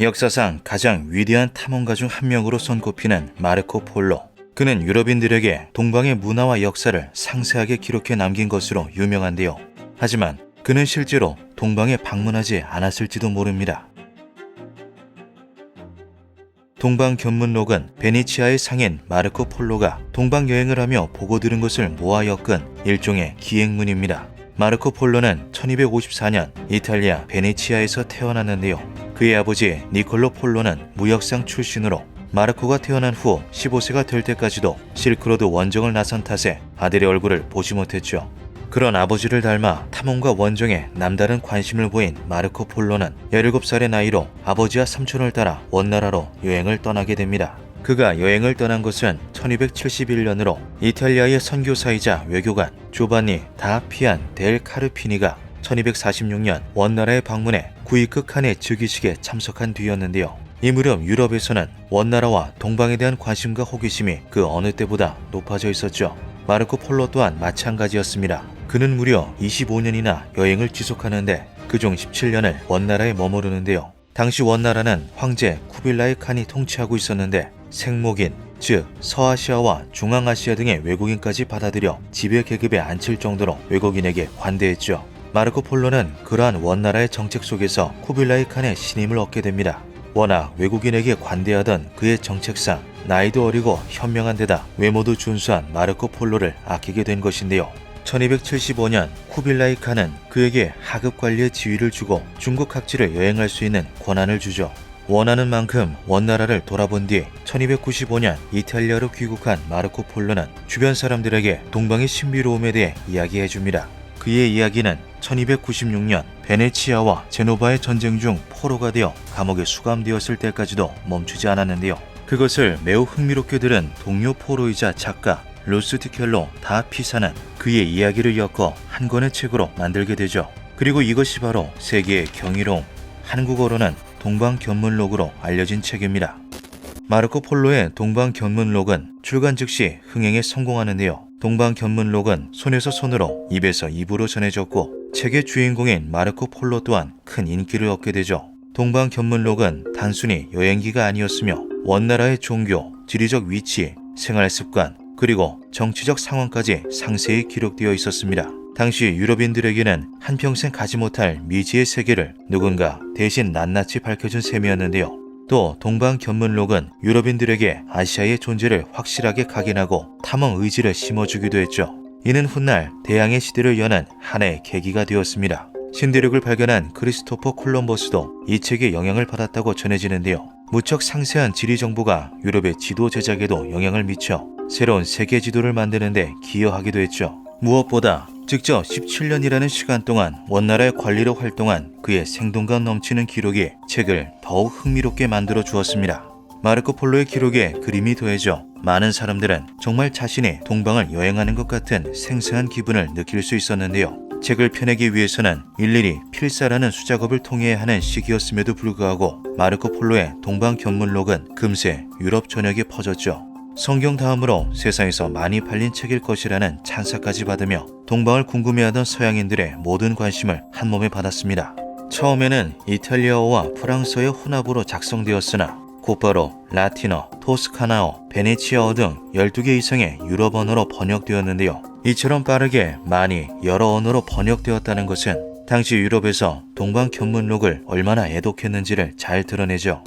역사상 가장 위대한 탐험가 중 한 명으로 손꼽히는 마르코 폴로. 그는 유럽인들에게 동방의 문화와 역사를 상세하게 기록해 남긴 것으로 유명한데요. 하지만 그는 실제로 동방에 방문하지 않았을지도 모릅니다. 동방 견문록은 베네치아의 상인 마르코 폴로가 동방 여행을 하며 보고 들은 것을 모아 엮은 일종의 기행문입니다. 마르코 폴로는 1254년 이탈리아 베네치아에서 태어났는데요. 그의 아버지 니콜로 폴로는 무역상 출신으로 마르코가 태어난 후 15세가 될 때까지도 실크로드 원정을 나선 탓에 아들의 얼굴을 보지 못했죠. 그런 아버지를 닮아 탐험과 원정에 남다른 관심을 보인 마르코 폴로는 17살의 나이로 아버지와 삼촌을 따라 원나라로 여행을 떠나게 됩니다. 그가 여행을 떠난 것은 1271년으로 이탈리아의 선교사이자 외교관 조반니 다 피안 델 카르피니가 1246년 원나라에 방문해 구이크 칸의 즉위식에 참석한 뒤였는데요. 이 무렵 유럽에서는 원나라와 동방에 대한 관심과 호기심이 그 어느 때보다 높아져 있었죠. 마르코 폴로 또한 마찬가지였습니다. 그는 무려 25년이나 여행을 지속하는데 그중 17년을 원나라에 머무르는데요. 당시 원나라는 황제 쿠빌라이 칸이 통치하고 있었는데 생목인, 즉 서아시아와 중앙아시아 등의 외국인까지 받아들여 지배 계급에 앉힐 정도로 외국인에게 관대했죠. 마르코 폴로는 그러한 원나라의 정책 속에서 쿠빌라이 칸의 신임을 얻게 됩니다. 워낙 외국인에게 관대하던 그의 정책상 나이도 어리고 현명한 데다 외모도 준수한 마르코 폴로를 아끼게 된 것인데요. 1275년 쿠빌라이 칸은 그에게 하급 관리의 지위를 주고 중국 각지를 여행할 수 있는 권한을 주죠. 원하는 만큼 원나라를 돌아본 뒤 1295년 이탈리아로 귀국한 마르코 폴로는 주변 사람들에게 동방의 신비로움에 대해 이야기해 줍니다. 그의 이야기는 1296년 베네치아와 제노바의 전쟁 중 포로가 되어 감옥에 수감되었을 때까지도 멈추지 않았는데요. 그것을 매우 흥미롭게 들은 동료 포로이자 작가 로스티켈로 다 피사는 그의 이야기를 엮어 한 권의 책으로 만들게 되죠. 그리고 이것이 바로 세계의 경이로움, 한국어로는 동방견문록으로 알려진 책입니다. 마르코 폴로의 동방견문록은 출간 즉시 흥행에 성공하는데요. 동방견문록은 손에서 손으로 입에서 입으로 전해졌고 책의 주인공인 마르코 폴로 또한 큰 인기를 얻게 되죠. 동방견문록은 단순히 여행기가 아니었으며 원나라의 종교, 지리적 위치, 생활 습관, 그리고 정치적 상황까지 상세히 기록되어 있었습니다. 당시 유럽인들에게는 한평생 가지 못할 미지의 세계를 누군가 대신 낱낱이 밝혀준 셈이었는데요. 또 동방 견문록은 유럽인들에게 아시아의 존재를 확실하게 각인하고 탐험 의지를 심어주기도 했죠. 이는 훗날 대항해 시대를 여는 하나의 계기가 되었습니다. 신대륙을 발견한 크리스토퍼 콜럼버스도 이 책에 영향을 받았다고 전해지는데요. 무척 상세한 지리 정보가 유럽의 지도 제작에도 영향을 미쳐 새로운 세계 지도를 만드는데 기여하기도 했죠. 무엇보다 직접 17년이라는 시간 동안 원나라의 관리로 활동한 그의 생동감 넘치는 기록이 책을 더욱 흥미롭게 만들어 주었습니다. 마르코 폴로의 기록에 그림이 더해져 많은 사람들은 정말 자신이 동방을 여행하는 것 같은 생생한 기분을 느낄 수 있었는데요. 책을 펴내기 위해서는 일일이 필사라는 수작업을 통해야 하는 시기였음에도 불구하고 마르코 폴로의 동방 견문록은 금세 유럽 전역에 퍼졌죠. 성경 다음으로 세상에서 많이 팔린 책일 것이라는 찬사까지 받으며 동방을 궁금해하던 서양인들의 모든 관심을 한 몸에 받았습니다. 처음에는 이탈리아어와 프랑스어의 혼합으로 작성되었으나 곧바로 라틴어, 토스카나어, 베네치아어 등 12개 이상의 유럽 언어로 번역되었는데요. 이처럼 빠르게 많이 여러 언어로 번역되었다는 것은 당시 유럽에서 동방 견문록을 얼마나 애독했는지를 잘 드러내죠.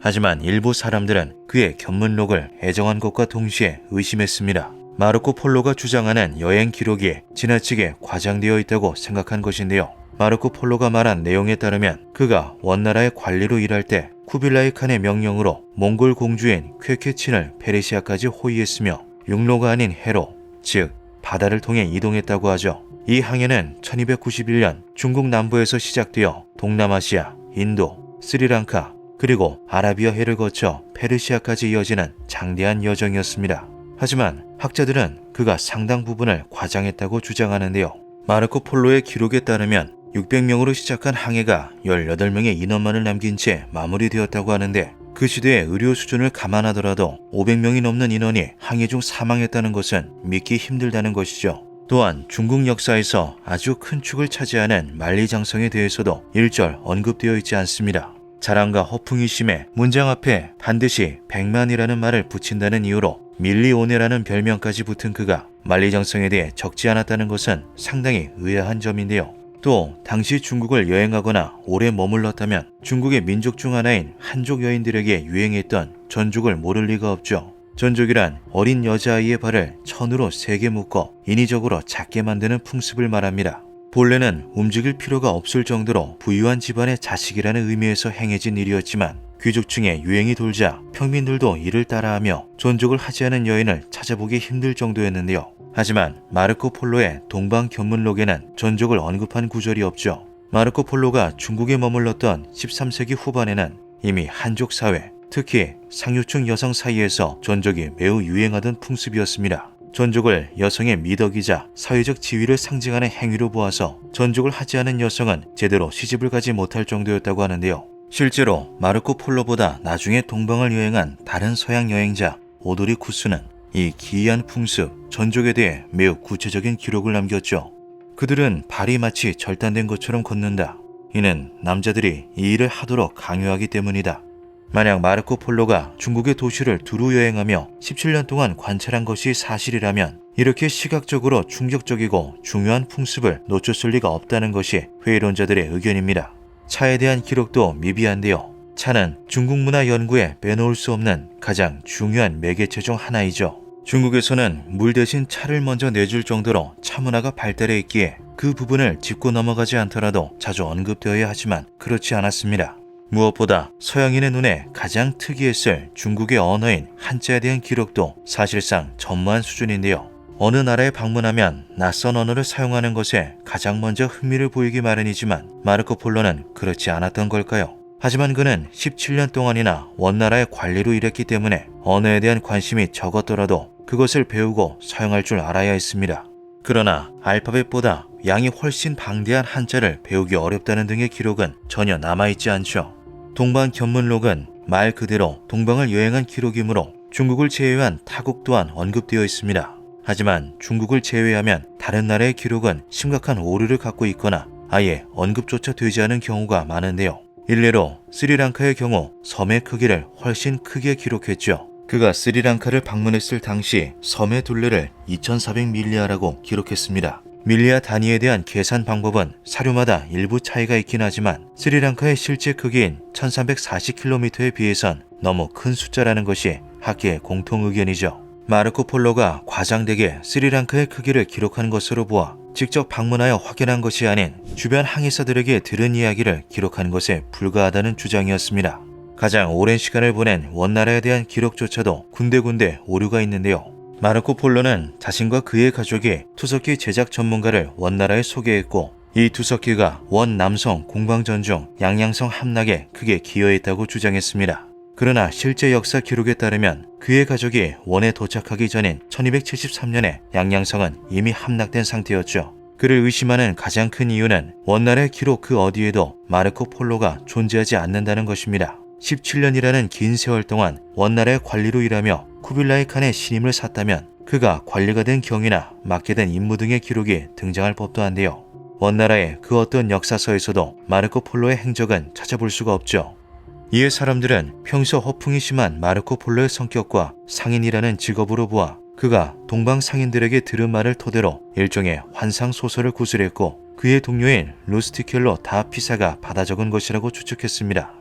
하지만 일부 사람들은 그의 견문록을 애정한 것과 동시에 의심했습니다. 마르코 폴로가 주장하는 여행 기록이 지나치게 과장되어 있다고 생각한 것인데요. 마르코 폴로가 말한 내용에 따르면 그가 원나라의 관리로 일할 때 쿠빌라이 칸의 명령으로 몽골 공주인 쾌케친을 페르시아까지 호위했으며 육로가 아닌 해로, 즉 바다를 통해 이동했다고 하죠. 이 항해는 1291년 중국 남부에서 시작되어 동남아시아, 인도, 스리랑카, 그리고 아라비아 해를 거쳐 페르시아까지 이어지는 장대한 여정이었습니다. 하지만 학자들은 그가 상당 부분을 과장했다고 주장하는데요. 마르코 폴로의 기록에 따르면 600명으로 시작한 항해가 18명의 인원만을 남긴 채 마무리되었다고 하는데 그 시대의 의료 수준을 감안하더라도 500명이 넘는 인원이 항해 중 사망했다는 것은 믿기 힘들다는 것이죠. 또한 중국 역사에서 아주 큰 축을 차지하는 만리장성에 대해서도 일절 언급되어 있지 않습니다. 자랑과 허풍이 심해 문장 앞에 반드시 백만이라는 말을 붙인다는 이유로 밀리오네라는 별명까지 붙은 그가 만리장성에 대해 적지 않았다는 것은 상당히 의아한 점인데요. 또 당시 중국을 여행하거나 오래 머물렀다면 중국의 민족 중 하나인 한족 여인들에게 유행했던 전족을 모를 리가 없죠. 전족이란 어린 여자아이의 발을 천으로 세게 묶어 인위적으로 작게 만드는 풍습을 말합니다. 본래는 움직일 필요가 없을 정도로 부유한 집안의 자식이라는 의미에서 행해진 일이었지만 귀족층의 유행이 돌자 평민들도 이를 따라하며 전족을 하지 않은 여인을 찾아보기 힘들 정도였는데요. 하지만 마르코 폴로의 동방 견문록에는 전족을 언급한 구절이 없죠. 마르코 폴로가 중국에 머물렀던 13세기 후반에는 이미 한족 사회, 특히 상류층 여성 사이에서 전족이 매우 유행하던 풍습이었습니다. 전족을 여성의 미덕이자 사회적 지위를 상징하는 행위로 보아서 전족을 하지 않은 여성은 제대로 시집을 가지 못할 정도였다고 하는데요. 실제로 마르코 폴로보다 나중에 동방을 여행한 다른 서양 여행자 오도리 쿠스는 이 기이한 풍습, 전족에 대해 매우 구체적인 기록을 남겼죠. 그들은 발이 마치 절단된 것처럼 걷는다. 이는 남자들이 이 일을 하도록 강요하기 때문이다. 만약 마르코 폴로가 중국의 도시를 두루 여행하며 17년 동안 관찰한 것이 사실이라면 이렇게 시각적으로 충격적이고 중요한 풍습을 놓쳤을 리가 없다는 것이 회의론자들의 의견입니다. 차에 대한 기록도 미비한데요. 차는 중국 문화 연구에 빼놓을 수 없는 가장 중요한 매개체 중 하나이죠. 중국에서는 물 대신 차를 먼저 내줄 정도로 차 문화가 발달해 있기에 그 부분을 짚고 넘어가지 않더라도 자주 언급되어야 하지만 그렇지 않았습니다. 무엇보다 서양인의 눈에 가장 특이했을 중국의 언어인 한자에 대한 기록도 사실상 전무한 수준인데요. 어느 나라에 방문하면 낯선 언어를 사용하는 것에 가장 먼저 흥미를 보이기 마련이지만 마르코 폴로는 그렇지 않았던 걸까요? 하지만 그는 17년 동안이나 원나라의 관리로 일했기 때문에 언어에 대한 관심이 적었더라도 그것을 배우고 사용할 줄 알아야 했습니다. 그러나 알파벳보다 양이 훨씬 방대한 한자를 배우기 어렵다는 등의 기록은 전혀 남아있지 않죠. 동방 견문록은 말 그대로 동방을 여행한 기록이므로 중국을 제외한 타국 또한 언급되어 있습니다. 하지만 중국을 제외하면 다른 나라의 기록은 심각한 오류를 갖고 있거나 아예 언급조차 되지 않은 경우가 많은데요. 일례로 스리랑카의 경우 섬의 크기를 훨씬 크게 기록했죠. 그가 스리랑카를 방문했을 당시 섬의 둘레를 2400밀리아라고 기록했습니다. 밀리아 단위에 대한 계산 방법은 사료마다 일부 차이가 있긴 하지만 스리랑카의 실제 크기인 1340km에 비해선 너무 큰 숫자라는 것이 학계의 공통 의견이죠. 마르코 폴로가 과장되게 스리랑카의 크기를 기록한 것으로 보아 직접 방문하여 확인한 것이 아닌 주변 항해사들에게 들은 이야기를 기록한 것에 불과하다는 주장이었습니다. 가장 오랜 시간을 보낸 원나라에 대한 기록조차도 군데군데 오류가 있는데요. 마르코 폴로는 자신과 그의 가족이 투석기 제작 전문가를 원나라에 소개했고 이 투석기가 원 남성 공방전 중 양양성 함락에 크게 기여했다고 주장했습니다. 그러나 실제 역사 기록에 따르면 그의 가족이 원에 도착하기 전인 1273년에 양양성은 이미 함락된 상태였죠. 그를 의심하는 가장 큰 이유는 원나라의 기록 그 어디에도 마르코 폴로가 존재하지 않는다는 것입니다. 17년이라는 긴 세월 동안 원나라의 관리로 일하며 쿠빌라이 칸의 신임을 샀다면 그가 관리가 된 경위나 맡게 된 임무 등의 기록이 등장할 법도 한데요. 원나라의 그 어떤 역사서에서도 마르코 폴로의 행적은 찾아볼 수가 없죠. 이에 사람들은 평소 허풍이 심한 마르코 폴로의 성격과 상인이라는 직업으로 보아 그가 동방 상인들에게 들은 말을 토대로 일종의 환상 소설을 구술했고 그의 동료인 루스티켈로 다 피사가 받아 적은 것이라고 추측했습니다.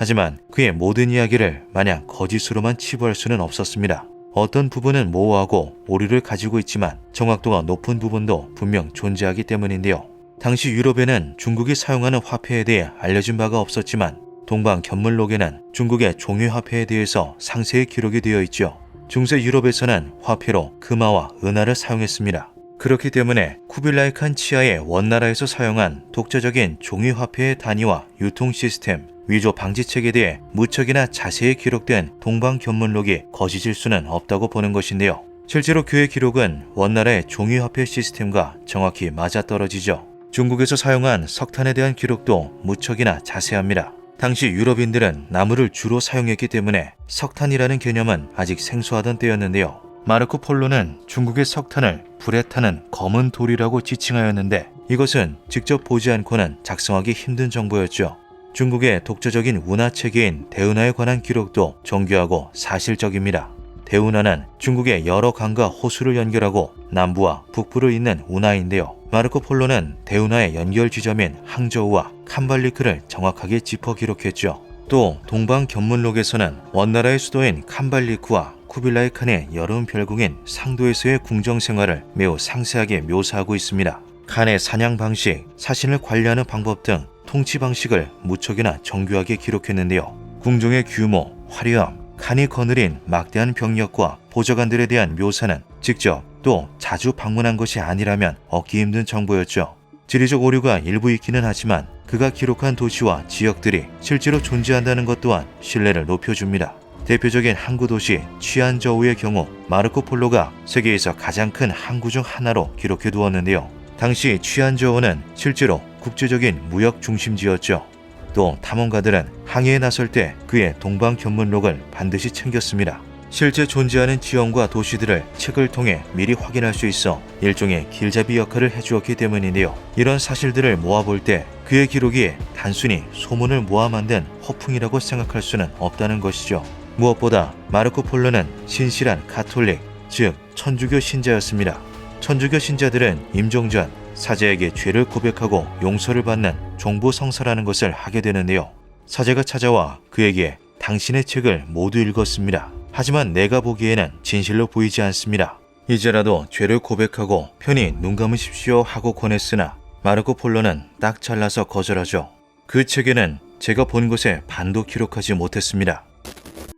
하지만 그의 모든 이야기를 마냥 거짓으로만 치부할 수는 없었습니다. 어떤 부분은 모호하고 오류를 가지고 있지만 정확도가 높은 부분도 분명 존재하기 때문인데요. 당시 유럽에는 중국이 사용하는 화폐에 대해 알려진 바가 없었지만 동방 견문록에는 중국의 종이 화폐에 대해서 상세히 기록이 되어 있죠. 중세 유럽에서는 화폐로 금화와 은화를 사용했습니다. 그렇기 때문에 쿠빌라이 칸 치하의 원나라에서 사용한 독자적인 종이 화폐의 단위와 유통 시스템, 위조 방지책에 대해 무척이나 자세히 기록된 동방 견문록이 거짓일 수는 없다고 보는 것인데요. 실제로 그의 기록은 원나라의 종이 화폐 시스템과 정확히 맞아떨어지죠. 중국에서 사용한 석탄에 대한 기록도 무척이나 자세합니다. 당시 유럽인들은 나무를 주로 사용했기 때문에 석탄이라는 개념은 아직 생소하던 때였는데요. 마르코 폴로는 중국의 석탄을 불에 타는 검은 돌이라고 지칭하였는데 이것은 직접 보지 않고는 작성하기 힘든 정보였죠. 중국의 독자적인 운하 체계인 대운하에 관한 기록도 정교하고 사실적입니다. 대운하는 중국의 여러 강과 호수를 연결하고 남부와 북부를 잇는 운하인데요. 마르코 폴로는 대운하의 연결 지점인 항저우와 캄발리크를 정확하게 짚어 기록했죠. 또 동방 견문록에서는 원나라의 수도인 캄발리크와 쿠빌라이 칸의 여름 별궁인 상도에서의 궁정 생활을 매우 상세하게 묘사하고 있습니다. 칸의 사냥 방식, 사신을 관리하는 방법 등 통치 방식을 무척이나 정교하게 기록했는데요. 궁정의 규모, 화려함, 칸이 거느린 막대한 병력과 보좌관들에 대한 묘사는 직접 또 자주 방문한 것이 아니라면 얻기 힘든 정보였죠. 지리적 오류가 일부 있기는 하지만 그가 기록한 도시와 지역들이 실제로 존재한다는 것 또한 신뢰를 높여줍니다. 대표적인 항구 도시 취안저우의 경우 마르코 폴로가 세계에서 가장 큰 항구 중 하나로 기록해 두었는데요. 당시 취안저우는 실제로 국제적인 무역 중심지였죠. 또 탐험가들은 항해에 나설 때 그의 동방 견문록을 반드시 챙겼습니다. 실제 존재하는 지형과 도시들을 책을 통해 미리 확인할 수 있어 일종의 길잡이 역할을 해주었기 때문인데요. 이런 사실들을 모아볼 때 그의 기록이 단순히 소문을 모아 만든 허풍이라고 생각할 수는 없다는 것이죠. 무엇보다 마르코 폴로는 신실한 가톨릭, 즉 천주교 신자였습니다. 천주교 신자들은 임종 전 사제에게 죄를 고백하고 용서를 받는 종부 성사라는 것을 하게 되는데요. 사제가 찾아와 그에게 당신의 책을 모두 읽었습니다. 하지만 내가 보기에는 진실로 보이지 않습니다. 이제라도 죄를 고백하고 편히 눈 감으십시오 하고 권했으나 마르코 폴로는 딱 잘라서 거절하죠. 그 책에는 제가 본 것의 반도 기록하지 못했습니다.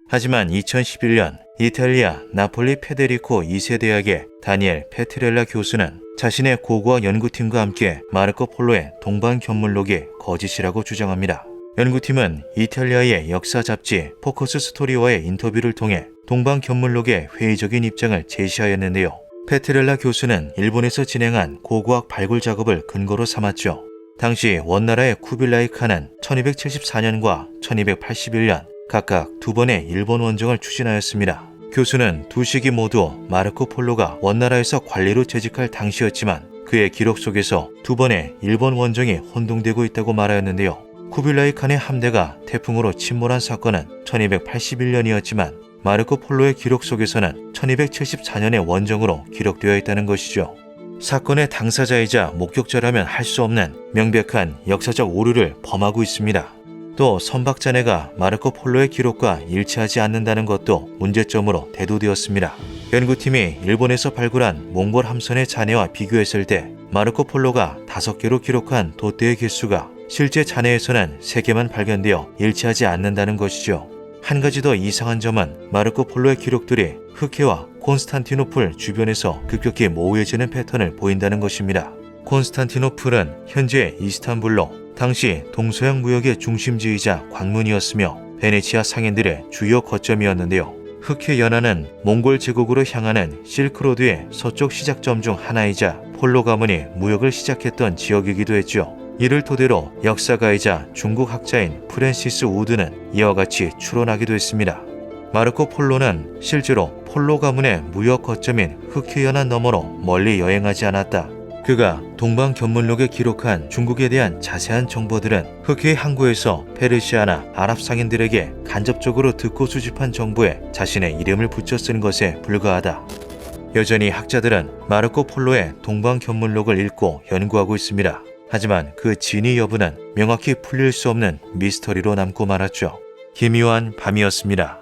하지만 2011년 이탈리아 나폴리 페데리코 2세 대학의 다니엘 페트렐라 교수는 자신의 고고학 연구팀과 함께 마르코 폴로의 동방 견문록이 거짓이라고 주장합니다. 연구팀은 이탈리아의 역사 잡지 포커스 스토리와의 인터뷰를 통해 동방 견문록의 회의적인 입장을 제시하였는데요. 페트렐라 교수는 일본에서 진행한 고고학 발굴 작업을 근거로 삼았죠. 당시 원나라의 쿠빌라이 칸은 1274년과 1281년 각각 두 번의 일본 원정을 추진하였습니다. 교수는 두 시기 모두 마르코 폴로가 원나라에서 관리로 재직할 당시였지만 그의 기록 속에서 두 번의 일본 원정이 혼동되고 있다고 말하였는데요. 쿠빌라이 칸의 함대가 태풍으로 침몰한 사건은 1281년이었지만 마르코 폴로의 기록 속에서는 1274년의 원정으로 기록되어 있다는 것이죠. 사건의 당사자이자 목격자라면 할 수 없는 명백한 역사적 오류를 범하고 있습니다. 또 선박자네가 마르코 폴로의 기록과 일치하지 않는다는 것도 문제점으로 대두되었습니다. 연구팀이 일본에서 발굴한 몽골 함선의 잔해와 비교했을 때 마르코 폴로가 다섯 개로 기록한 돛대의 개수가 실제 잔해에서는 세 개만 발견되어 일치하지 않는다는 것이죠. 한 가지 더 이상한 점은 마르코 폴로의 기록들이 흑해와 콘스탄티노플 주변에서 급격히 모호해지는 패턴을 보인다는 것입니다. 콘스탄티노플은 현재 이스탄불로 당시 동서양 무역의 중심지이자 관문이었으며 베네치아 상인들의 주요 거점이었는데요. 흑해 연안은 몽골 제국으로 향하는 실크로드의 서쪽 시작점 중 하나이자 폴로 가문이 무역을 시작했던 지역이기도 했죠. 이를 토대로 역사가이자 중국 학자인 프랜시스 우드는 이와 같이 추론하기도 했습니다. 마르코 폴로는 실제로 폴로 가문의 무역 거점인 흑해 연안 너머로 멀리 여행하지 않았다. 그가 동방 견문록에 기록한 중국에 대한 자세한 정보들은 흑해 항구에서 페르시아나 아랍 상인들에게 간접적으로 듣고 수집한 정보에 자신의 이름을 붙여 쓴 것에 불과하다. 여전히 학자들은 마르코 폴로의 동방 견문록을 읽고 연구하고 있습니다. 하지만 그 진위 여부는 명확히 풀릴 수 없는 미스터리로 남고 말았죠. 기묘한 밤이었습니다.